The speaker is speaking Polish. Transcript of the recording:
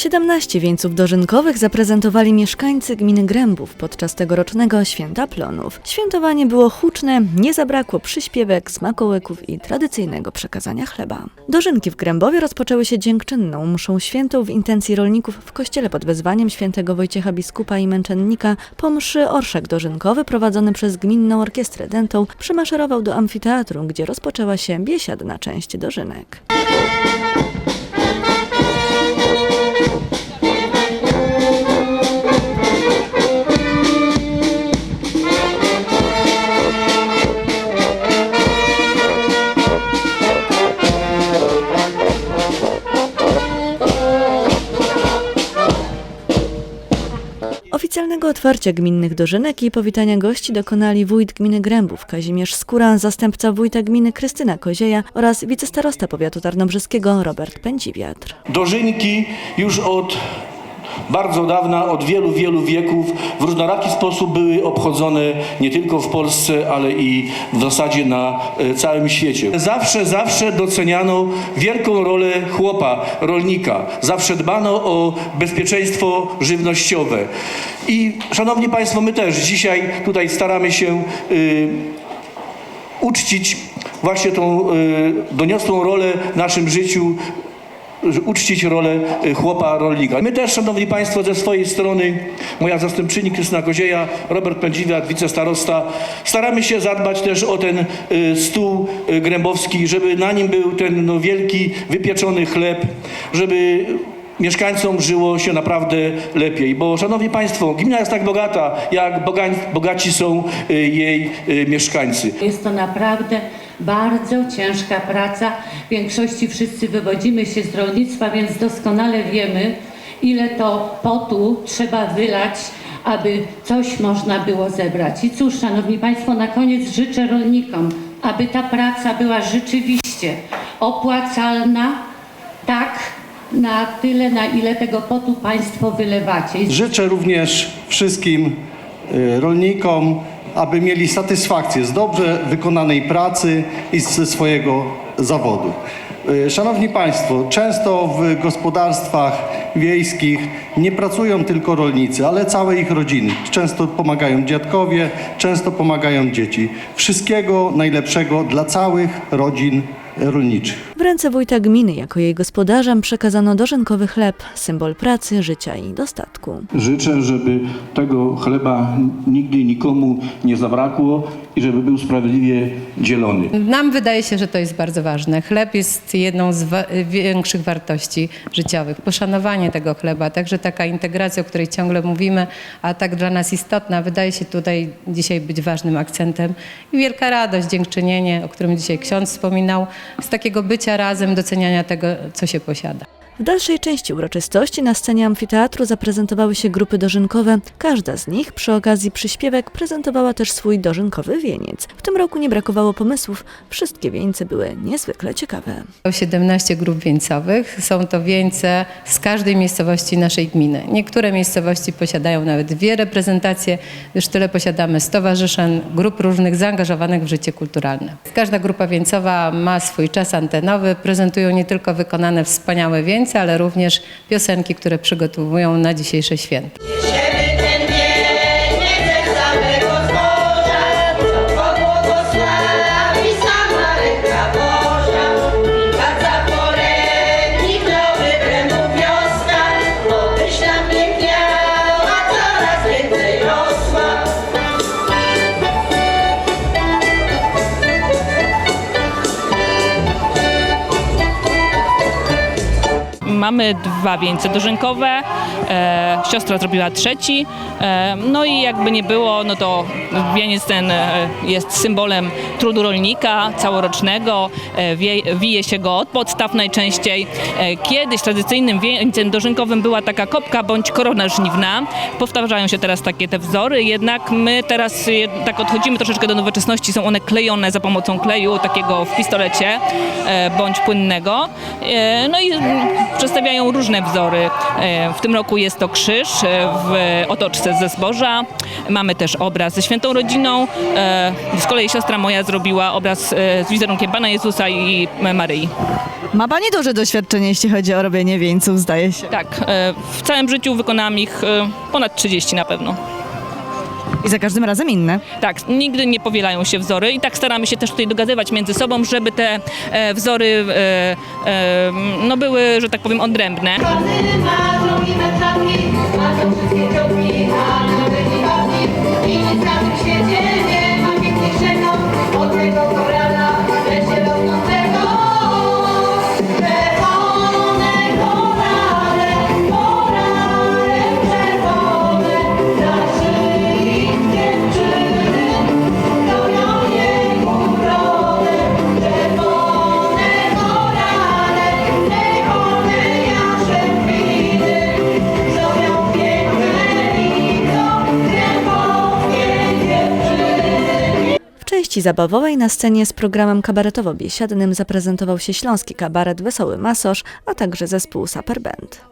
17 wieńców dożynkowych zaprezentowali mieszkańcy gminy Grębów podczas tegorocznego Święta Plonów. Świętowanie było huczne, nie zabrakło przyśpiewek, smakołyków i tradycyjnego przekazania chleba. Dożynki w Grębowie rozpoczęły się dziękczynną mszą świętą w intencji rolników w kościele pod wezwaniem świętego Wojciecha Biskupa i Męczennika. Po mszy orszak dożynkowy prowadzony przez Gminną Orkiestrę Dętą przymaszerował do amfiteatru, gdzie rozpoczęła się biesiadna część dożynek. Oficjalnego otwarcia gminnych dożynek i powitania gości dokonali wójt gminy Grębów Kazimierz Skóra, zastępca wójta gminy Krystyna Kozieja oraz wicestarosta powiatu tarnobrzyskiego Robert Pędziwiatr. Dożynki już od bardzo dawna, od wielu, wielu wieków w różnoraki sposób były obchodzone nie tylko w Polsce, ale i w zasadzie na e, całym świecie. Zawsze, zawsze doceniano wielką rolę chłopa, rolnika. Zawsze dbano o bezpieczeństwo żywnościowe. I szanowni Państwo, my też dzisiaj tutaj staramy się y, uczcić właśnie tą y, doniosłą rolę w naszym życiu, uczcić rolę y, chłopa rolnika. My też, szanowni państwo, ze swojej strony, moja zastępczyni Krystyna Kozieja, Robert Pędziwiat, wicestarosta, staramy się zadbać też o ten y, stół y, grębowski, żeby na nim był ten no, wielki, wypieczony chleb, żeby mieszkańcom żyło się naprawdę lepiej. Bo, szanowni państwo, gmina jest tak bogata, jak bogaci są jej mieszkańcy. Jest to naprawdę bardzo ciężka praca. W większości wszyscy wywodzimy się z rolnictwa, więc doskonale wiemy, ile to potu trzeba wylać, aby coś można było zebrać. I cóż, Szanowni Państwo, na koniec życzę rolnikom, aby ta praca była rzeczywiście opłacalna, tak na tyle, na ile tego potu Państwo wylewacie. Życzę również wszystkim y, rolnikom, aby mieli satysfakcję z dobrze wykonanej pracy i ze swojego zawodu. Y, Szanowni Państwo, często w gospodarstwach wiejskich nie pracują tylko rolnicy, ale całe ich rodziny. Często pomagają dziadkowie, często pomagają dzieci. Wszystkiego najlepszego dla całych rodzin rolniczych. W ręce wójta gminy jako jej gospodarzem przekazano dożynkowy chleb, symbol pracy, życia i dostatku. Życzę, żeby tego chleba nigdy nikomu nie zabrakło i żeby był sprawiedliwie dzielony. Nam wydaje się, że to jest bardzo ważne. Chleb jest jedną z wa- większych wartości życiowych. Poszanowanie tego chleba, także taka integracja, o której ciągle mówimy, a tak dla nas istotna, wydaje się tutaj dzisiaj być ważnym akcentem. I wielka radość, dziękczynienie, o którym dzisiaj ksiądz wspominał, z takiego bycia razem, doceniania tego, co się posiada. W dalszej części uroczystości na scenie amfiteatru zaprezentowały się grupy dożynkowe. Każda z nich przy okazji przyśpiewek prezentowała też swój dożynkowy wieniec. W tym roku nie brakowało pomysłów, wszystkie wieńce były niezwykle ciekawe. 17 grup wieńcowych. Są to wieńce z każdej miejscowości naszej gminy. Niektóre miejscowości posiadają nawet dwie reprezentacje, gdyż tyle posiadamy stowarzyszeń, grup różnych zaangażowanych w życie kulturalne. Każda grupa wieńcowa ma swój czas antenowy, prezentują nie tylko wykonane wspaniałe wieńce, ale również piosenki, które przygotowują na dzisiejsze święto. Mamy dwa wieńce dożynkowe, e, siostra zrobiła trzeci, e, no i jakby nie było, no to wieniec ten e, jest symbolem trudu rolnika całorocznego, e, wie, wije się go od podstaw najczęściej. E, kiedyś tradycyjnym wieńcem dożynkowym była taka kopka bądź korona żniwna, powtarzają się teraz takie te wzory, jednak my teraz e, tak odchodzimy troszeczkę do nowoczesności, są one klejone za pomocą kleju takiego w pistolecie e, bądź płynnego. E, No i mm, przedstawiają różne wzory. E, W tym roku jest to krzyż e, w otoczce ze zboża. Mamy też obraz ze świętą rodziną. E, Z kolei siostra moja zrobiła obraz z wizerunkiem Pana Jezusa i Maryi. Ma Pani duże doświadczenie, jeśli chodzi o robienie wieńców, zdaje się. Tak, w całym życiu wykonałam ich ponad 30 na pewno. I za każdym razem inne. Tak, nigdy nie powielają się wzory i tak staramy się też tutaj dogadywać między sobą, żeby te e, wzory e, e, no były, że tak powiem, odrębne. Kozy marzą i metraki, marzą wszystkie części zabawowej na scenie z programem kabaretowo-biesiadnym zaprezentował się śląski kabaret Wesoły Masosz, a także zespół Super Band.